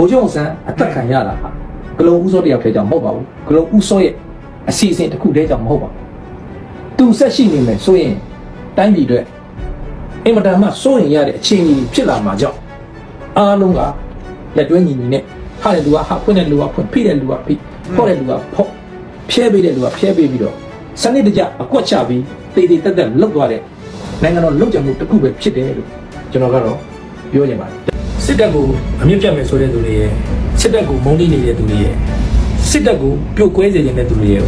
ိုလ်ချုပ်အောင်ဆန်းအသက်ခံရတာဟာဂလုံဦးစောတယောက်တည်းကြောင့်မဟုတ်ပါဘူးဂလုံဦးစောရဲ့အစီအစဉ်တစ်ခုတည်းကြောင့်မဟုတ်ပါဘူးသူဆက်ရှိနေမယ်ဆိုရင်တိုင်းပြည်အတွက်အင်မတန်မှစိုးရင်ရတဲ့အခြေအနေဖြစ်လာမှာကြောင့်အားလုံးကလက်တွဲညီညီနဲ့ဟာတဲ့လူကဟာဖွင့်တဲ့လူကဖွင့်ဖိတဲ့လူကဖိဖောက်တဲ့လူကဖောက်ဖြဲပေးတဲ့လူကဖြဲပေးပြီးတော့စနစ်တကျအကွက်ချပြီးတေးတေးတက်တက်လုတ်သွားတဲ့နိုင်ငံတော်လုံခြုံမှုတစ်ခုပဲဖြစ်တယ်လို့ကျွန်တော်ကတော့ပြောချင်ပါတယ် စစ်တပ်ကိုအမြင့်ပြတ်မယ်ဆိုတဲ့သူတွေရဲ့စစ်တပ်ကိုမုန်းတီးနေတဲ့သူတွေရဲ့စစ်တပ်ကိုပြုတ်ကွဲစေခြင်းတဲ့သူတွေရဲ့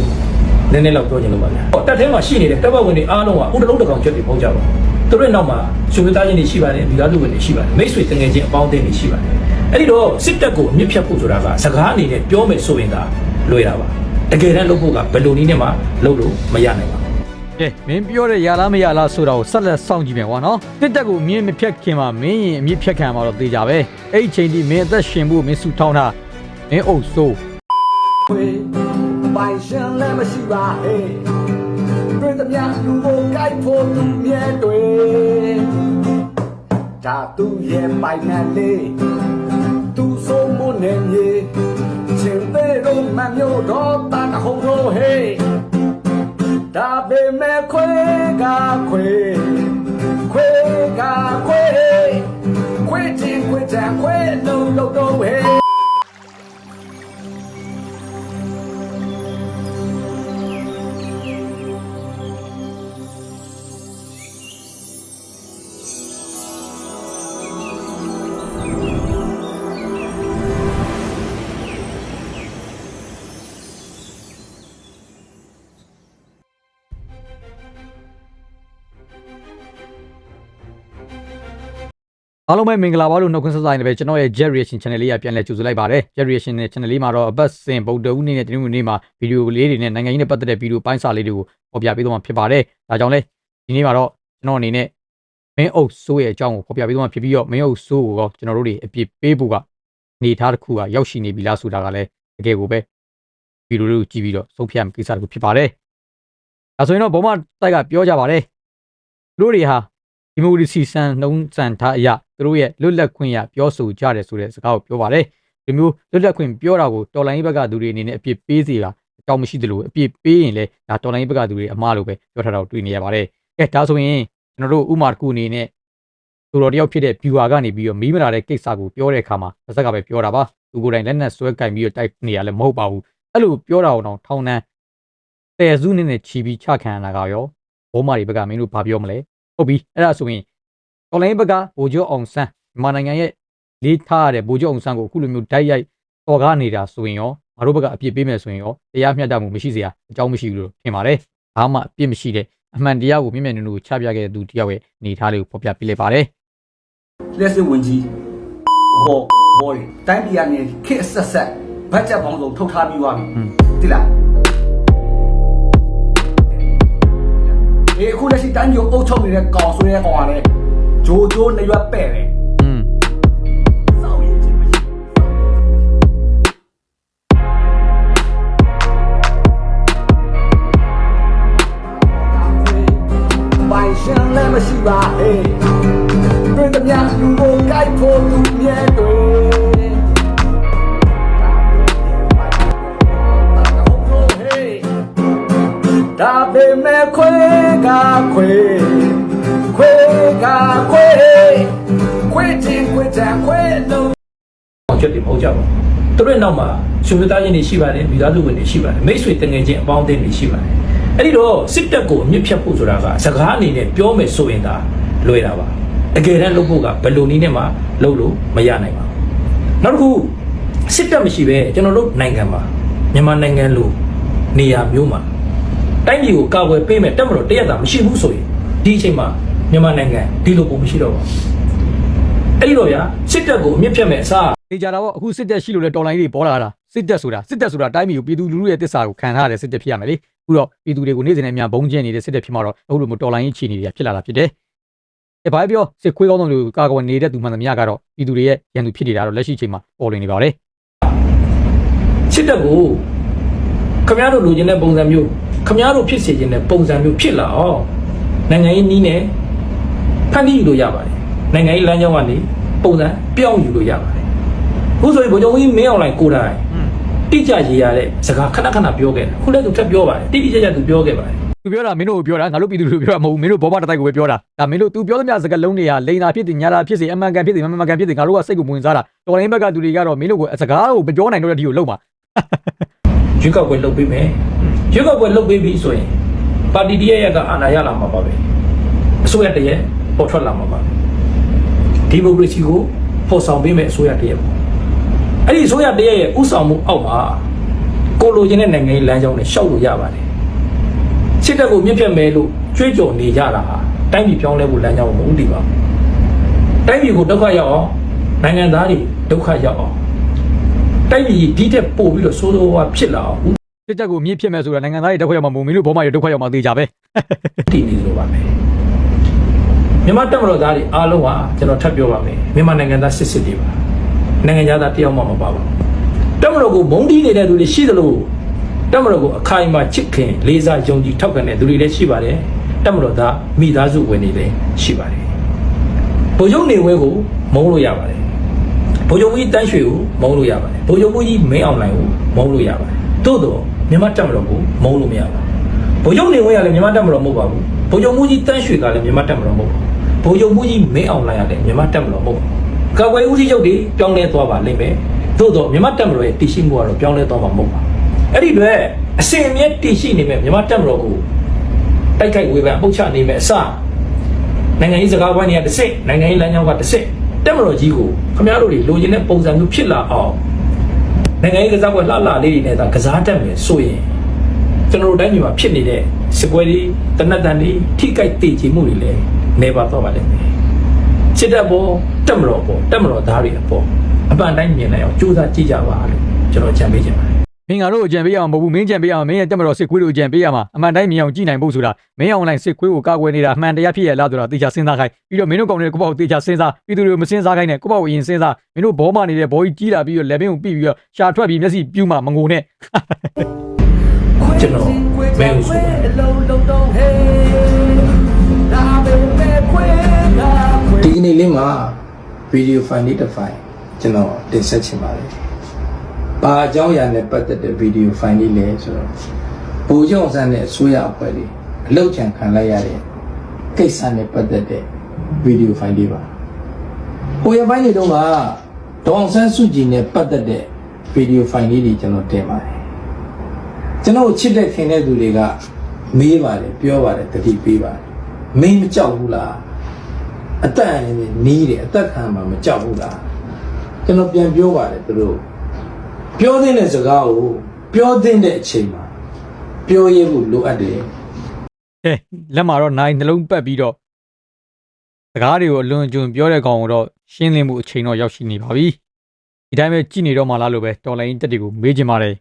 နည်းနည်းတော့ပြောချင်လို့ပါဗျာ။တပ်ထဲမှာရှိနေတဲ့တပ်ဖွဲ့ဝင်တွေအားလုံးကဥဒလုံးတစ်ကောင်ချက်တွေပေါ့ကြပါဘူး။သူတို့နောက်မှာရှင်ဝသားချင်းတွေရှိပါတယ်၊မိသားစုဝင်တွေရှိပါတယ်၊မိတ်ဆွေတငယ်ချင်းအပေါင်းအသင်းတွေရှိပါတယ်။အဲ့ဒီတော့စစ်တပ်ကိုအမြင့်ဖြတ်ဖို့ဆိုတာကစကားအနေနဲ့ပြောမယ်ဆိုရင်ဒါလွယ်တာပါ။တကယ်တမ်းလုပ်ဖို့ကဘယ်လိုနည်းနဲ့မှလုပ်လို့မရနိုင်ပါဘူး။ ကဲမင်းပြောတဲ့ရလားမရလားဆိုတာကိုဆက်လက်စောင့်ကြည့်မယ်ကွာနော်တစ်တက်ကိုမင်းမဖြတ်ခင်မှာမင်းရင်အမြင့်ဖြတ်ခံမှာတော့သေကြပဲအဲ့ဒီချိန်ဒီမင်းအသက်ရှင်ဖို့မင်းဆူထောင်းတာမင်းအုပ်ဆိုးခွေပိုင်ရှင်လည်းမရှိပါဟဲ့တွေ့သမျှလူကိုကြိုက်ဖို့သူမြဲတွေဒါသူရဲ့ပိုင်နယ်လေးသူဆိုမနေမြေချင်းသေးတော့မမျိုးတော့တာတဟုံတော့ဟဲ့ ဒါပေမဲ့ခွေကခွေခွေကခွေခွေချင်းခွေချမ်းခွေလုံးလုံးတော့ဟဲ့ အားလုံးပဲမင်္ဂလာပါလို့နှုတ်ခွန်းဆက်ဆိုင်နေပဲကျွန်တော်ရဲ့ Jet Reaction Channel လေးကပြန်လည်ကြိုဆိုလိုက်ပါတယ် Jet Reaction နဲ့ Channel လေးမှာတော့အပတ်စဉ်ဗုဒ္ဓဦးနေ့နဲ့တနင်္ဂနွေနေ့မှာဗီဒီယိုလေးတွေနဲ့နိုင်ငံရေးနဲ့ပတ်သက်တဲ့ဗီဒီယိုပိုင်းစာလေးတွေကိုဖော်ပြပေးသွားမှာဖြစ်ပါတယ်ဒါကြောင့်လဲဒီနေ့မှာတော့ကျွန်တော်အနေနဲ့မင်းအုပ်ဆိုးရဲ့အကြောင်းကိုဖော်ပြပေးသွားမှာဖြစ်ပြီးတော့မင်းအုပ်ဆိုးကိုတော့ကျွန်တော်တို့တွေအပြစ်ပေးဖို့ကအနေထားတစ်ခုကရောက်ရှိနေပြီလားဆိုတာကလည်းတကယ်ကိုပဲဗီဒီယိုလေးကိုကြည့်ပြီးတော့ဆုံးဖြတ်မယ့်ကိစ္စတစ်ခုဖြစ်ပါတယ်ဒါဆိုရင်တော့ဘုံမတိုက်ကပြောကြပါတယ်သူတို့တွေဟာဒီမိုကရေစီစံနှုံးစံထားအရသူ တို့ရဲ့လွတ်လပ်ခွင့်ရပြောဆိုကြတယ်ဆိုတဲ့စကားကိုပြောပါတယ်ဒီမျိုးလွတ်လပ်ခွင့်ပြောတာကိုတော်လိုင်းရေးဘက်ကသူတွေအနေနဲ့အပြစ်ပေးစီတာအကြောင်းမရှိသလိုအပြစ်ပေးရင်လည်းဒါတော်လိုင်းရေးဘက်ကသူတွေအမှားလို့ပဲပြောထားတာကိုတွေ့နေရပါတယ်ကဲဒါဆိုရင်ကျွန်တော်တို့ဥမာတစ်ခုအနေနဲ့သူတော်တယောက်ဖြစ်တဲ့ viewer ကနေပြီးတော့မီးမလာတဲ့ကိစ္စကိုပြောတဲ့အခါမှာတစ်စက်ကပဲပြောတာပါသူကိုယ်တိုင်လက်နက်ဆွဲကင်ပြီးတော့တိုက်နေရလည်းမဟုတ်ပါဘူးအဲ့လိုပြောတာတော့ထောင်းနှန်းတဲစုနဲ့နဲ့ချီပြီးချခံရတာကရောဘုံမာတွေဘက်ကမင်းတို့ဘာပြောမလဲဟုတ်ပြီအဲ့ဒါဆိုရင် တော်လိုင်းဘက်ကဗိုလ်ချုပ်အောင်ဆန်းမြန်မာနိုင်ငံရဲ့လေးထားရတဲ့ဗိုလ်ချုပ်အောင်ဆန်းကိုအခုလိုမျိုးဓာတ်ရိုက်တော်ကားနေတာဆိုရင်ရောငါတို့ဘက်ကအပြစ်ပေးမယ်ဆိုရင်ရောတရားမျှတမှုမရှိစရာအကြောင်းမရှိဘူးလို့ထင်ပါတယ်။ဘာမှအပြစ်မရှိတဲ့အမှန်တရားကိုမြင့်မြတ်နုံနုချပြခဲ့တဲ့သူတယောက်ရဲ့အနေထားလေးကိုဖော်ပြပေးလိုက်ပါတယ်လက်စစ်ဝင်ကြီးဟောဘော်ရီတိုင်းပြည်ကနေခစ်အဆက်ဆက်ဘတ်ဂျက်ပေါင်းစုံထုတ်ထားပြီးသွားပြီတိလားအေးအခုလက်ရှိတိုင်းပြည်ကိုအုပ်ချုပ်နေတဲ့ကောင်ဆိုတဲ့ကောင်ကလည်း ဂျိုဂျိုနေရွက်ပဲ့တယ်။อืมစောက်ရည်ချင်းမရှိပိုင်ရှင်လည်းမရှိပါဟဲ့တွေ့သမျှလူကိုကြိုက်ဖို့သူမြဲတွေဒါပေမဲ့ခွေကခွေခွေ ကခွေခွေချင်းခွေချမ်းခွေလုံးအောင်ချက်တွေမဟုတ်ကြပါဘူးသူတို့နောက်မှာရှင်ဝသားချင်းတွေရှိပါတယ်မိသားစုဝင်တွေရှိပါတယ်မိတ်ဆွေတငယ်ချင်းအပေါင်းအသင်းတွေရှိပါတယ်အဲ့ဒီတော့စစ်တပ်ကိုအမြင့်ဖြတ်ဖို့ဆိုတာကစကားအနေနဲ့ပြောမယ်ဆိုရင်ဒါလွယ်တာပါတကယ်တမ်းလုပ်ဖို့ကဘယ်လိုနည်းနဲ့မှလုပ်လို့မရနိုင်ပါဘူးနောက်တစ်ခုစစ်တပ်မရှိပဲကျွန်တော်တို့နိုင်ငံမှာမြန်မာနိုင်ငံလိုနေရာမျိုးမှာတိုင်းပြည်ကိုကာကွယ်ပေးမယ်တက်မလို့တရက်တာမရှိဘူးဆိုရင်ဒီအချိန်မှာ မြန်မာနိုင်ငံဒီလိုပုံမရှိတော့ပါဘူးအဲ့ဒီတော့ဗျာစစ်တပ်ကိုအမြင့်ဖြတ်မယ်အစားတေချာတော့အခုစစ်တက်ရှိလို့လဲတော်လိုင်းတွေပေါ်လာတာစစ်တက်ဆိုတာစစ်တက်ဆိုတာတိုင်းပြည်ကိုပြည်သူလူထုရဲ့တစ္ဆာကိုခံထားရတဲ့စစ်တက်ဖြစ်ရမယ်လေအခုတော့ပြည်သူတွေကိုနေ့စဉ်နဲ့အမျှဘုံကျင်းနေတဲ့စစ်တက်ဖြစ်မှာတော့အခုလိုမျိုးတော်လိုင်းရေးချီနေရဖြစ်လာတာဖြစ်တယ်။အဲဘာပြောစစ်ခွေးကောင်းဆောင်တွေကိုကာကွယ်နေတဲ့သူမှန်သမျှကတော့ပြည်သူတွေရဲ့ရန်သူဖြစ်နေတာတော့လက်ရှိချိန်မှာပေါ်လွင်နေပါလေစစ်တပ်ကိုခမားတို့လိုချင်တဲ့ပုံစံမျိုးခမားတို့ဖြစ်စေချင်တဲ့ပုံစံမျိုးဖြစ်လာအောင်နိုင်ငံရေးနီးနဲ့ ဖန်တီးယူလို့ရပါတယ်နိုင်ငံရေးလမ်းကြောင်းကနေပုံစံပြောင်းယူလို့ရပါတယ်ခုဆိုရင်ဗိုလ်ချုပ်ကြီးမင်းအောင်လှိုင်ကိုယ်တိုင်တိကျရေးရတဲ့စကားခဏခဏပြောခဲ့တယ်ခုလည်းသူထပ်ပြောပါတယ်တိတိကျကျသူပြောခဲ့ပါတယ်သူပြောတာမင်းတို့ကိုပြောတာငါတို့ပြည်သူတို့ပြောတာမဟုတ်ဘူးမင်းတို့ဘောမတတိုက်ကိုပဲပြောတာဒါမင်းတို့ तू ပြောသမျှစကားလုံးတွေကလိန်တာဖြစ်တယ်ညာတာဖြစ်စေအမှန်ကန်ဖြစ်စေမမှန်ကန်ဖြစ်စေငါတို့ကစိတ်ကိုဝင်စားတာတော်လိုင်းဘက်ကသူတွေကတော့မင်းတို့ကိုစကားကိုမပြောနိုင်တော့တဲ့ဒီကိုလုံးပါရွေးကောက်ပွဲလုပ်ပေးမယ်ရွေးကောက်ပွဲလုပ်ပေးပြီဆိုရင်ပါတီတရရကအာဏာရလာမှာပါပဲအစိုးရတရက် ပေါ်ထွက်လာမှာပါပဲဒီမိုကရေစီကိုပေါ်ဆောင်ပေးမယ်အစိုးရတရက်ပေါ့အဲ့ဒီအစိုးရတရက်ရဲ့ဥဆောင်မှုအောက်မှာကိုလိုချင်တဲ့နိုင်ငံရေးလမ်းကြောင်းနဲ့ရှောက်လို့ရပါတယ်စစ်တပ်ကိုမြင့်ပြတ်မယ်လို့ကြွေးကြော်နေကြတာဟာတိုင်းပြည်ပြောင်းလဲဖို့လမ်းကြောင်းကိုမဟုတ်တည်ပါဘူးတိုင်းပြည်ကိုဒုက္ခရောက်အောင်နိုင်ငံသားတွေဒုက္ခရောက်အောင်တိုင်းပြည်ဒီတက်ပို့ပြီးတော့စိုးစိုးဝါးဖြစ်လာအောင်စစ်တပ်ကိုမြင့်ဖြစ်မယ်ဆိုတာနိုင်ငံသားတွေဒုက္ခရောက်မှာမဟုတ်မင်းတို့ဘောမတွေဒုက္ခရောက်မှာသေချာပဲတည်နေလို့ပါမယ် မြန်မာတက်မတော်သားတွေအားလုံးဟာကျွန်တော်ထပ်ပြောပါမယ်မြန်မာနိုင်ငံသားစစ်စစ်တွေပါနိုင်ငံသားတယောက်မှမပါပါဘူးတက်မတော်ကိုမုန်းတီးနေတဲ့သူတွေရှိသလိုတက်မတော်ကိုအခိုင်အမာချစ်ခင်လေးစားယုံကြည်ထောက်ခံတဲ့သူတွေလည်းရှိပါတယ်တက်မတော်သားမိသားစုဝင်တွေလည်းရှိပါတယ်ဗိုလ်ချုပ်နေဝဲကိုမုန်းလို့ရပါတယ်ဗိုလ်ချုပ်ကြီးတန်းရွှေကိုမုန်းလို့ရပါတယ်ဗိုလ်ချုပ်ကြီးမင်းအောင်လှိုင်ကိုမုန်းလို့ရပါတယ်သို့တော့မြန်မာတက်မတော်ကိုမုန်းလို့မရပါဘူး ဗိုလ်ချုပ်နေဝင်းကလည်းမြန်မာတက်မတော်မဟုတ်ပါဘူးဗိုလ်ချုပ်မှုကြီးတန်းရွှေကလည်းမြန်မာတက်မတော်မဟုတ်ပါဘူးဗိုလ်ချုပ်မှုကြီးမင်းအောင်လှိုင်ကလည်းမြန်မာတက်မတော်မဟုတ်ပါဘူးကာကွယ်ဦးစီးချုပ်တွေပြောင်းလဲသွားပါလိမ့်မယ်သို့တော့မြန်မာတက်မတော်ရဲ့တည်ရှိမှုကတော့ပြောင်းလဲသွားမှာမဟုတ်ပါဘူးအဲ့ဒီအတွက်အစင်အမြဲတည်ရှိနေမဲ့မြန်မာတက်မတော်ကိုတိုက်ခိုက်ဝေဖန်ပုတ်ချနေမဲ့အစနိုင်ငံရေးစကားဝိုင်းတွေကတစ်စစ်နိုင်ငံရေးလမ်းကြောင်းကတစ်စစ်တက်မတော်ကြီးကိုခင်ဗျားတို့တွေလိုချင်တဲ့ပုံစံမျိုးဖြစ်လာအောင်နိုင်ငံရေးကစားပွဲလှလှလေးတွေနဲ့သာကစားတတ်မယ်ဆိုရင် ကျွန်တော်တို့တိုင်းပြည်မှာဖြစ်နေတဲ့စစ်ပွဲတွေတနတ်တန်တွေထိကြိုက်တည်ကြည်မှုတွေလည်းနေပါတော့ပါလိမ့်မယ်စစ်တပ်ပေါ်တက်မတော်ပေါ်တက်မတော်သားတွေအပေါ်အပန်တိုင်းမြင်နိုင်အောင်ကြိုးစားကြည့်ကြပါလို့ကျွန်တော်ကြံပေးချင်ပါတယ်မင်းငါတို့အကြံပေးရအောင်မဟုတ်ဘူးမင်းကြံပေးရအောင်မင်းရဲ့တက်မတော်စစ်ခွေးတို့အကြံပေးရမှာအမှန်တိုင်းမြင်အောင်ကြည့်နိုင်ဖို့ဆိုတာမင်းအောင်လိုင်းစစ်ခွေးကိုကာကွယ်နေတာအမှန်တရားဖြစ်ရလားဆိုတာသေချာစဉ်းစားခိုင်းပြီးတော့မင်းတို့ကောင်းတဲ့ကိုပေါ့ကိုသေချာစဉ်းစားပြည်သူတွေကိုမစဉ်းစားခိုင်းနဲ့ကိုပေါ့ကိုရင်စဉ်းစားမင်းတို့ဘောမနေတဲ့ဘောကြီးကြီးလာပြီးတော့လက်ဘင်းကိုပြီးပြီးတော့ရှာထွက်ပြီးမျက်စိပြူးမှမငိုနဲ့ ကျွန်တော်မဲကိုဆိုပါတယ်အလုံးလုံးတော့ဟေးဒါပဲမဲ့ခွေတာခွေဒီကနေ့လေးမှာဗီဒီယိုဖိုင်လေးတစ်ဖိုင်ကျွန်တော်တင်ဆက်ချင်ပါတယ်။ဘာအကြောင်းအရာနဲ့ပတ်သက်တဲ့ဗီဒီယိုဖိုင်လေးလဲဆိုတော့ဘူကျောင်းဆန်းနဲ့အစိုးရအဖွဲ့လေးအလောက်ချန်ခံလိုက်ရတဲ့ကိစ္စနဲ့ပတ်သက်တဲ့ဗီဒီယိုဖိုင်လေးပါ။ဟိုရပိုင်းတွေတုန်းကဒေါအောင်ဆန်းစုကြည်နဲ့ပတ်သက်တဲ့ဗီဒီယိုဖိုင်လေးတွေကျွန်တော်တင်ပါတယ်။ ကျွန်တော်ချစ်တဲ့ခင်တဲ့သူတွေကမေးပါတယ်ပြောပါတယ်တတိပေးပါတယ်။မင်းမကြောက်ဘူးလား။အသက်အန္တရာယ်နီးတယ်အသက်ခံမှာမကြောက်ဘူးလားကျွန်တော်ပြန်ပြောပါတယ်သူတို့ပြောတဲ့စကားကိုပြောတဲ့အချိန်မှာပြောရဖို့လိုအပ်တယ်ဟဲ့လက်မှာတော့နိုင်နှလုံးပတ်ပြီးတော့စကားတွေကိုအလွန်အကျွံပြောတဲ့ကောင်ကိုတော့ရှင်းလင်းမှုအချိန်တော့ရောက်ရှိနေပါပြီဒီတိုင်းပဲကြည့်နေတော့မှလားလို့ပဲတော်လိုင်းတက်တွေကိုမေးချင်ပါတယ်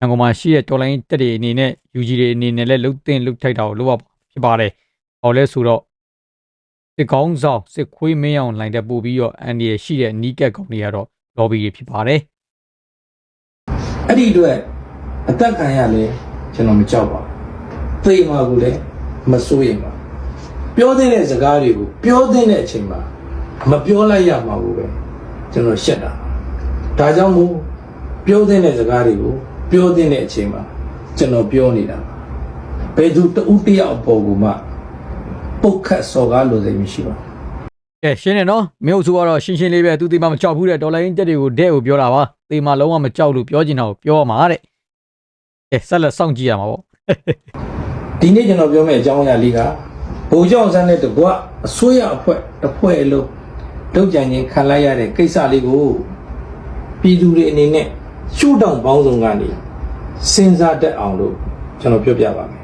ရန်ကုန်မှာရှိတဲ့တော်လိုင်းတက်တွေအနေနဲ့ UG တွေအနေနဲ့လည်းလှုပ်တင်လှုပ်ထိုက်တာကိုလုပ်ရဖြစ်ပါတယ်ဟောလဲဆိုတော့စစ်ကောင်းဆောင်စစ်ခွေးမင်းအောင်လိုင်းတက်ပို့ပြီးတော့အန်ဒီရရှိတဲ့နီးကက်ကောင်တွေကတော့ lobby တွေဖြစ်ပါတယ်အဲ့ဒီအတွက်အသက်ခံရလဲကျွန်တော်မကြောက်ပါဘူးသိမှာကိုလည်းမစိုးရင်ပါပြောတဲ့စကားတွေကိုပြောတဲ့အချိန်မှာမပြောလိုက်ရမှာကိုပဲကျွန်တော်ရှက်တာဒါကြောင့်မို့ပြောတဲ့စကားတွေကို ပြောတဲ့အချိန်မှာကျွန်တော်ပြောနေတာပါဘယ်သူတဦးတယောက်အပေါ်ကိုမှပုတ်ခတ်စော်ကားလိုစိတ်မရှိပါဘူးကဲရှင်းနေနော်မင်းတို့ဆိုတော့ရှင်းရှင်းလေးပဲသူတေးမမကြောက်ဘူးတဲ့ဒေါ်လာရင်းတက်တွေကိုတဲ့ကိုပြောတာပါတေးမလုံးဝမကြောက်လို့ပြောချင်တာကိုပြောရမှာတဲ့ကဲဆက်လက်စောင့်ကြည့်ရမှာပေါ့ဒီနေ့ကျွန်တော်ပြောမယ့်အကြောင်းအရာလေးကဘိုးကျောင်းဆန်းတဲ့တကွအစိုးရအဖွဲ့တစ်ဖွဲ့အလုံးတုတ်ကြံခြင်းခံလိုက်ရတဲ့ကိစ္စလေးကိုပြည်သူတွေအနေနဲ့ ရှုထောင့်ပေါင်းစုံကနေစဉ်းစားတတ်အောင်လို့ကျွန်တော်ပြောပြပါမယ်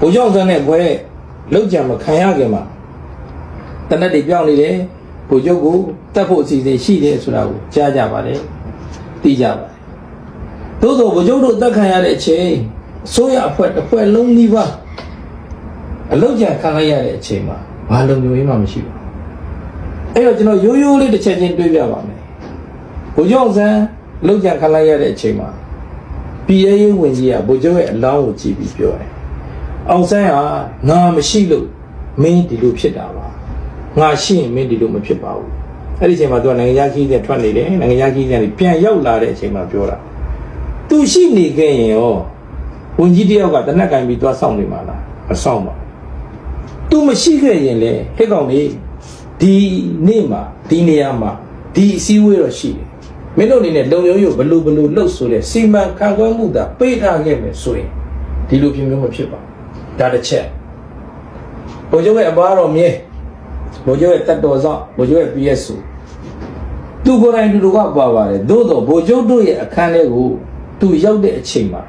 ဘိုးကျောင်းဆန်းတဲ့ဘွဲလုတ်ကြံမခံရခင်မှာတနက်တွေပြောင်းနေတယ်ဘိုးချုပ်ကိုတတ်ဖို့အစီအစဉ်ရှိတယ်ဆိုတာကိုကြားကြပါတယ်သိကြပါတယ်သို့သောဗကြုတ်တို့တက်ခံရတဲ့အချိန်အစိုးရအဖွဲ့တစ်ဖွဲ့လုံးနီးပါးအလောက်ကြံခံလိုက်ရတဲ့အချိန်မှာဘာလုံခြုံရေးမှမရှိဘူးအဲ့တော့ကျွန်တော်ရိုးရိုးလေးတစ်ချက်ချင်းတွေးပြပါမယ်ဗကြုတ်ဆန်းအ လောက်ကြံခံလိုက်ရတဲ့အချိန်မှာပြည်ရေးရေးဝင်ကြီးကဗကြုတ်ရဲ့အလောင်းကိုကြည့်ပြီးပြောတယ်အောင်ဆန်းဟာငါမရှိလို့မင်းဒီလိုဖြစ်တာပါငါရှိရင်မင်းဒီလိုမဖြစ်ပါဘူးအဲ့ဒီအချိန်မှာသူကနိုင်ငံခြားခီးတဲ့ထွက်နေတယ်နိုင်ငံခြားခီးတဲ့ပြန်ရောက်လာတဲ့အချိန်မှာပြောတာသူရှိနေခဲ့ရင်ရောဝန်ကြီးတယောက်ကတနက်ကင်ပြီးသွားဆောင်နေမှာလားမဆောင်ပါဘူးသူမရှိခဲ့ရင်လေဟဲ့ကောင်လေးဒီနေ့မှာဒီနေရာမှာဒီအစည်းအဝေးတော့ရှိတယ် မင်းတို့အနေနဲ့လုံယုံယုံဘလူဘလူလှုပ်ဆိုတဲ့စီမံခန့်ခွဲမှုသာပေးထားခဲ့မယ်ဆိုရင်ဒီလိုဖြစ်မျိုးမဖြစ်ပါဘူးဒါတစ်ချက်ဘုံကျုပ်ရဲ့အဘတော်မြဲဘုံကျုပ်ရဲ့တက်တော်ဆောင်ဘုံကျုပ်ရဲ့ PSO သူကိုယ်တိုင်သူတို့ကပါပါတယ်သို့တော့ဘိုလ်ချုပ်တို့ရဲ့အခန်းထဲကိုသူရောက်တဲ့အချိန်မှာ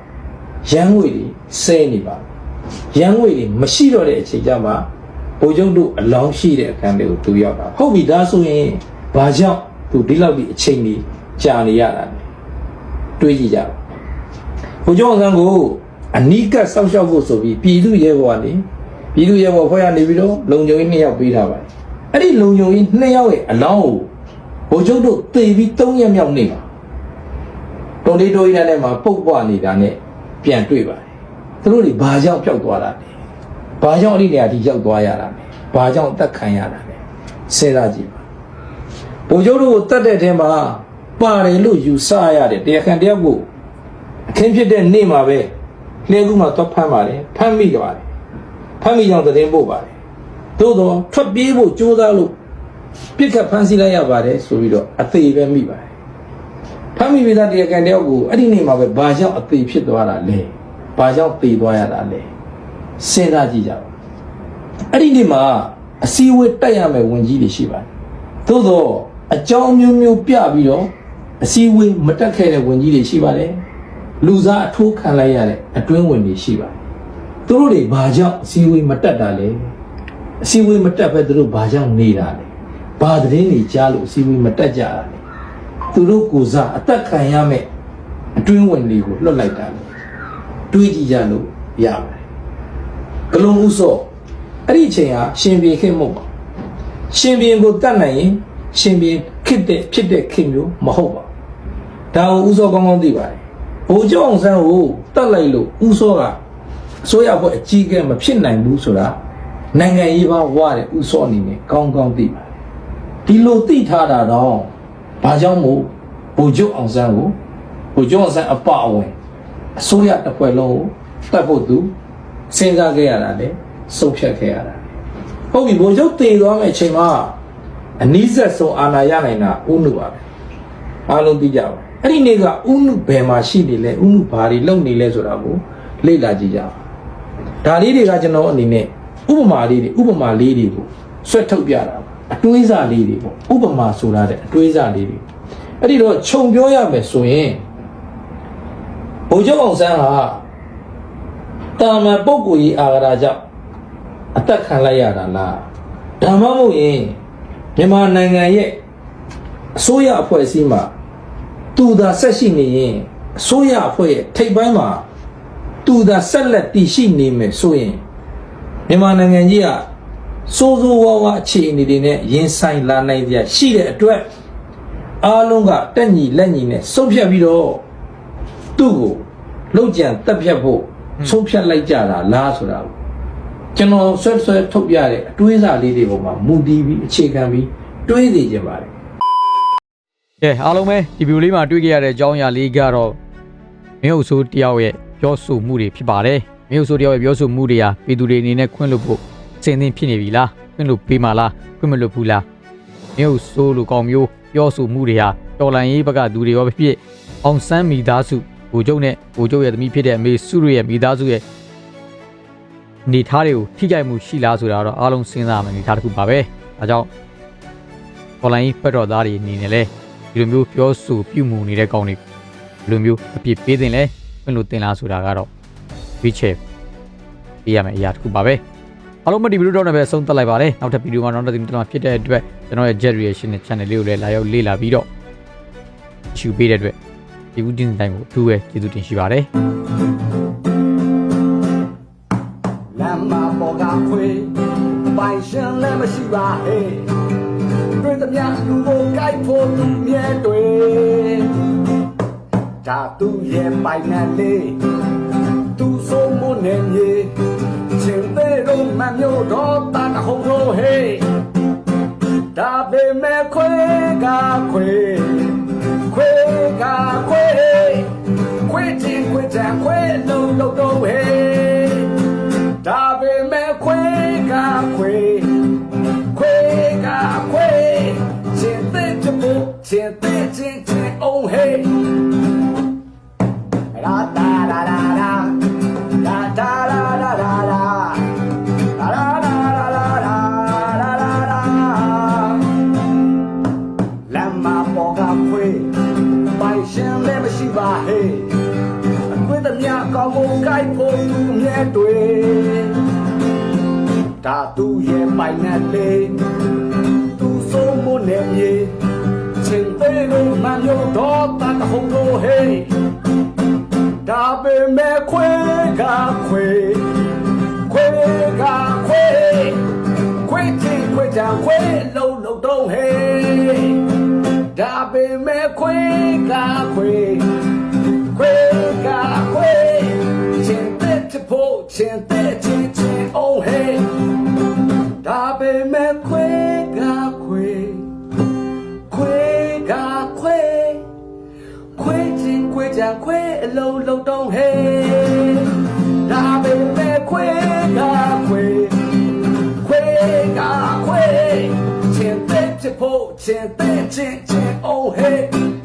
ရန်ငွေတွေဆဲနေပါရန်ငွေတွေမရှိတော့တဲ့အချိန်ကျမှဘိုလ်ချုပ်တို့အလောင်းရှိတဲ့အခန်းထဲကိုသူရောက်တာဟုတ်ပြီဒါဆိုရင်ဘာကြောင့်သူဒီလောက်ဒီအချိန်ကြီး ကြာနေရတာလဲတွေးကြည့်ကြပါဘိုလ်ချုပ်အောင်ဆန်းကိုအနီးကပ်စောင့်ရှောက်ဖို့ဆိုပြီးပြည်သူရဲဘော်ကနေပြည်သူရဲဘော်ဖွဲ့ရနေပြီးတော့လုံခြုံရေးနှစ်ယောက်ပေးထားပါတယ်အဲ့ဒီလုံခြုံရေးနှစ်ယောက်ရဲ့အလောင်းကိုဘိုလ်ချုပ်တို့တေပြီး၃ရက်မြောက်နေပါတုံလေးတိုးရတဲ့မှာပုတ်ပွားနေတာနဲ့ပြန်တွေ့ပါတယ်သူတို့တွေဘာကြောင့်ပျောက်သွားတာလဲဘာကြောင့်အဲ့ဒီနေရာထိရောက်သွားရတာလဲဘာကြောင့်အသက်ခံရတာလဲစဉ်းစားကြည့်ပါဘိုလ်ချုပ်တို့ကိုတတ်တဲ့အထင်မှာ ပါတယ်လို့ယူဆရတယ်တရားခံတရားကိုအခင်းဖြစ်တဲ့နေ့မှာပဲလှဲကူးမှာတော့ဖမ်းပါတယ်ဖမ်းမိကြပါတယ်ဖမ်းမိကြောင်သတင်းပို့ပါတယ်သို့တော့ထွက်ပြေးဖို့ကြိုးစားလို့ပြစ်ခတ်ဖမ်းဆီးလိုက်ရပါတယ်ဆိုပြီးတော့အသေးပဲမိပါတယ်ဖမ်းမိပြီးသားတရားခံတယောက်ကိုအဲ့ဒီနေ့မှာပဲဘာကြောင့်အသေးဖြစ်သွားတာလဲဘာကြောင့်သေသွားရတာလဲစဉ်းစားကြည့်ကြပါအဲ့ဒီနေ့မှာအစည်းအဝေးတက်ရမယ်ဝင်ကြီးတွေရှိပါတယ်သို့တော့အကြောင်းမျိုးမျိုးပြပြီးတော့ အစည်းအဝေးမတက်ခဲ့တဲ့ဝင်ကြီးတွေရှိပါတယ်လူစားအထိုးခံလိုက်ရတဲ့အတွင်းဝင်တွေရှိပါတယ်သူတို့တွေဘာကြောင့်အစည်းအဝေးမတက်တာလဲအစည်းအဝေးမတက်ပဲသူတို့ဘာကြောင့်နေတာလဲဘာသတင်းတွေကြားလို့အစီအဝေးမတက်ကြတာလဲသူတို့ကိုစားအသက်ခံရမယ်အတွင်းဝင်တွေကိုလွတ်လိုက်တာလေတွေးကြည့်ကြလို့ရပါတယ်ဂလုံးဥစောအဲ့ဒီအချိန်ဟာရှင်ပြေခေတ်မဟုတ်ပါဘူးရှင်ပြေကိုတတ်နိုင်ရင်ရှင်ပြေခစ်တဲ့ဖြစ်တဲ့ခေတ်မျိုးမဟုတ်ပါဘူး ဒါကိုဥစောကောင်းကောင်းသိပါတယ်ဘိုးကျောင်းအောင်ဆန်းကိုတတ်လိုက်လို့ဥစောကအစိုးရဘက်အကြီးအကဲမဖြစ်နိုင်ဘူးဆိုတာနိုင်ငံရေးပါဝတဲ့ဥစောအနေနဲ့ကောင်းကောင်းသိပါတယ်ဒီလိုသိထားတာတော့ဘာကြောင့်မို့ဗိုလ်ချုပ်အောင်ဆန်းကိုဗိုလ်ချုပ်အောင်ဆန်းအပအဝင်အစိုးရတစ်ဖွဲ့လုံးကိုတတ်ဖို့သူစဉ်းစားခဲ့ရတာလေစုပ်ဖြတ်ခဲ့ရတာလေဟုတ်ပြီဗိုလ်ချုပ်တည်သွားမယ့်အချိန်မှာအနီးဆက်ဆုံးအာဏာရနိုင်တာဥနုပါပဲအားလုံးသိကြပါ အဲ့ဒီနေ့ကဥနုဘယ်မှာရှိနေလဲဥနုဘာတွေလုပ်နေလဲဆိုတာကိုလေ့လာကြည့်ကြပါဒါလေးတွေကကျွန်တော်အနေနဲ့ဥပမာလေးတွေဥပမာလေးတွေကိုဆွဲထုတ်ပြတာပါအတွေးစားလေးတွေပေါ့ဥပမာဆိုတာတဲ့အတွေးစားလေးတွေအဲ့ဒီတော့ခြုံပြောရမယ်ဆိုရင်ဘုံကျောင်းအောင်ဆန်းဟာတာမန်ပုဂ္ဂိုလ်ကြီးအာဂရာကြောင့်အသက်ခံလိုက်ရတာလားဒါမှမဟုတ်ရင်မြန်မာနိုင်ငံရဲ့အစိုးရအဖွဲ့အစည်းမှာ သူသာဆက်ရှိနေရင်အစိုးရအဖွဲ့ရဲ့ထိပ်ပိုင်းမှာသူသာဆက်လက်တည်ရှိနေမယ်ဆိုရင်မြန်မာနိုင်ငံကြီးကစိုးစိုးဝါးဝါအခြေအနေတွေနဲ့ရင်ဆိုင်လာနိုင်ကြရှိတဲ့အတွက်အားလုံးကတက်ညီလက်ညီနဲ့ဆုံးဖြတ်ပြီးတော့သူ့ကိုလှုပ်ကြံတက်ဖြတ်ဖို့ဆုံးဖြတ်လိုက်ကြတာလားဆိုတာကိုကျွန်တော်ဆွဲဆွဲထုတ်ပြတဲ့အတွေးစားလေးတွေပေါ်မှာမူတည်ပြီးအခြေခံပြီးတွေးနေကြပါတယ် ကဲအားလုံးပဲဒီဗီဒီယိုလေးမှာတွေ့ခဲ့ရတဲ့အကြောင်းအရာလေးကတော့မင်းအုပ်ဆိုးတယောက်ရဲ့ပြောဆိုမှုတွေဖြစ်ပါတယ်မင်းအုပ်ဆိုးတယောက်ရဲ့ပြောဆိုမှုတွေဟာပြည်သူတွေအနေနဲ့ခွင့်လွှတ်ဖို့အစဉ်အသင့်ဖြစ်နေပြီလားခွင့်လွှတ်ပေးမှလားခွင့်မလွှတ်ဘူးလားမင်းအုပ်ဆိုးလိုကောင်မျိုးပြောဆိုမှုတွေဟာတော်လန်ရေးဘက်ကသူတွေရောဖြစ်အောင်ဆန်းမိသားစုဘူကျုံနဲ့ဘူကျုံရဲ့သမီးဖြစ်တဲ့အမေစုရရဲ့မိသားစုရဲ့နေသားတွေကိုထိကြိုက်မှုရှိလားဆိုတာတော့အားလုံးစဉ်းစားမှနေသားတစ်ခုပါပဲဒါကြောင့်တော်လန်ရေးဖက်တော်သားတွေအနေနဲ့လဲ ဒီလိုမျိုးပြောဆိုပြုမှုနေတဲ့ကောင်တွေဘယ်လိုမျိုးအပြစ်ပေးတင်လဲဘယ်လိုတင်လားဆိုတာကတော့ဝီချေပေးရမယ့်အရာတစ်ခုပါပဲအားလုံးမဒီဗီဒီယိုတော့လည်းပဲဆုံးသက်လိုက်ပါတယ်နောက်ထပ်ဗီဒီယိုမှာနောက်တစ်သီးတစ်ဖြစ်တဲ့အတွက်ကျွန်တော်ရဲ့ Jet Reaction နဲ့ channel လေးကိုလည်းလာရောက်လေ့လာပြီးတော့ရှုပေးတဲ့အတွက်ဒီဦးတင်တိုင်းကိုအထူးပဲကျေးဇူးတင်ရှိပါတယ်လမ်းမပေါ်ကခွေပိုင်ရှင်လည်းမရှိပါဟဲ့တွေ့သ မျှလူကိုကြိုက်ဖို့သူမြဲတွေ့ဒါသူရဲ့ပိုင်နဲ့လေးသူဆိုမနေမြေချင်းသေးတော့မမျိုးတော့တာတဟုံတော့ဟဲ့ဒါပေမဲ့ခွေကခွေခွေ မပေါ်ကခွေပိုင်ရှင်လည်းမရှိပါဟဲ့အခွင့်သမျှကောင်းဖို့ကြိုက်ဖို့သူမြဲတွေ့ဒါသူရဲ့ပိုင်နဲ့လေသူဆုံးမနေမြေချင်းသေးလို့မမျိုးတော့တတ်ဟုံးလို့ဟဲ့ဒါပေမဲ့ခွေကခွေခွေကခွေခွေချင်းခွေချာခွေလုံးလုံးတော့ဟေး ဒါပေမဲ့ခွေကခွေခွေကခွေချင်းတဲ့ချဖို့ချင်းတဲ့ချင်းချင်းအိုးဟေးဒါပေမဲ့ခွေကခွေခွေကခွေခွေချင်းခွေချံခွေအလုံးလုံးတော့ဟဲ့ဒါပေမဲ့ခွေကခွေခွေ ခွေချင်းတဲ့ချဖို့ချင်းတဲ့ချင်းချင်းအိုးဟဲ့